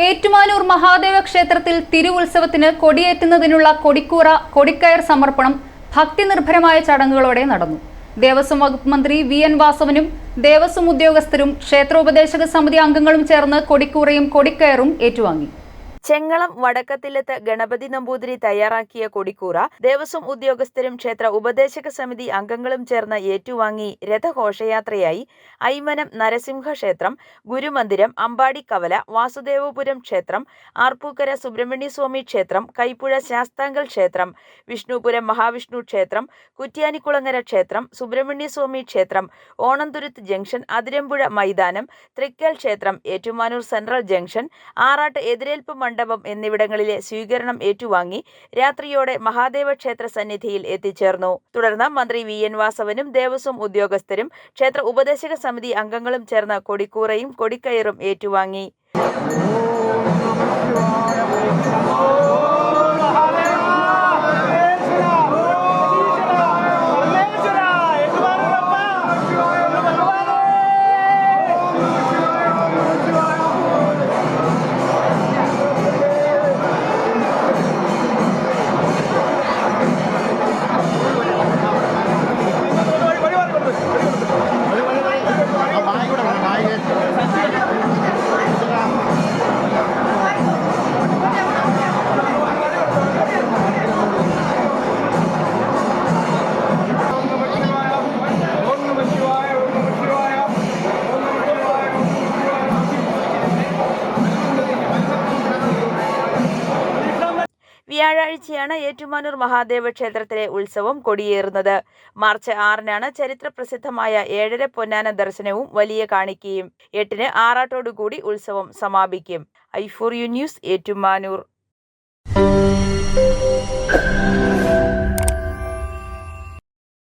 ഏറ്റുമാനൂർ മഹാദേവ ക്ഷേത്രത്തിൽ തിരുവുത്സവത്തിന് കൊടിയേറ്റുന്നതിനുള്ള കൊടിക്കൂറ കൊടിക്കയർ സമർപ്പണം ഭക്തി നിർഭരമായ ചടങ്ങുകളോടെ നടന്നു. ദേവസ്വം വകുപ്പ് മന്ത്രി വി എൻ വാസവനും ദേവസ്വം ഉദ്യോഗസ്ഥരും ക്ഷേത്രോപദേശക സമിതി അംഗങ്ങളും ചേർന്ന് കൊടിക്കൂറയും കൊടിക്കയറും ഏറ്റുവാങ്ങി. ചെങ്ങളം വടക്കത്തില്ലത്ത് ഗണപതി നമ്പൂതിരി തയ്യാറാക്കിയ കൊടിക്കൂറ ദേവസ്വം ഉദ്യോഗസ്ഥരും ക്ഷേത്ര ഉപദേശക സമിതി അംഗങ്ങളും ചേർന്ന് ഏറ്റുവാങ്ങി രഥഘോഷയാത്രയായി ഐമനം നരസിംഹ ക്ഷേത്രം ഗുരുമന്ദിരം അമ്പാടി കവല വാസുദേവപുരം ക്ഷേത്രം ആർപ്പൂക്കര സുബ്രഹ്മണ്യസ്വാമി ക്ഷേത്രം കൈപ്പുഴ ശാസ്താങ്കൽ ക്ഷേത്രം വിഷ്ണുപുരം മഹാവിഷ്ണു ക്ഷേത്രം കുറ്റ്യാനിക്കുളങ്ങര ക്ഷേത്രം സുബ്രഹ്മണ്യസ്വാമി ക്ഷേത്രം ഓണന്തുരുത്ത് ജംഗ്ഷൻ അതിരമ്പുഴ മൈതാനം തൃക്കൽ ക്ഷേത്രം ഏറ്റുമാനൂർ സെൻട്രൽ ജംഗ്ഷൻ ആറാട്ട് എതിരേൽപ്പ് മണ്ഡപം എന്നിവിടങ്ങളിലെ സ്വീകരണം ഏറ്റുവാങ്ങി രാത്രിയോടെ മഹാദേവ ക്ഷേത്ര സന്നിധിയിൽ എത്തിച്ചേർന്നു. തുടർന്ന് മന്ത്രി വി. എൻ. വാസവനും ദേവസ്വം ഉദ്യോഗസ്ഥരും ക്ഷേത്ര ഉപദേശക സമിതി അംഗങ്ങളും ചേർന്ന് കൊടിക്കൂറയും കൊടിക്കയറും ഏറ്റുവാങ്ങി. വ്യാഴാഴ്ചയാണ് ഏറ്റുമാനൂർ മഹാദേവ ക്ഷേത്രത്തിലെ ഉത്സവം കൊടിയേറുന്നത്. മാർച്ച് ആറിനാണ് ചരിത്ര പ്രസിദ്ധമായ ഏഴര പൊന്നാന ദർശനവും വലിയ കാണിക്കുകയും എട്ടിന് ആറാട്ടോടുകൂടി ഉത്സവം സമാപിക്കും. I four U news Ettumanoor.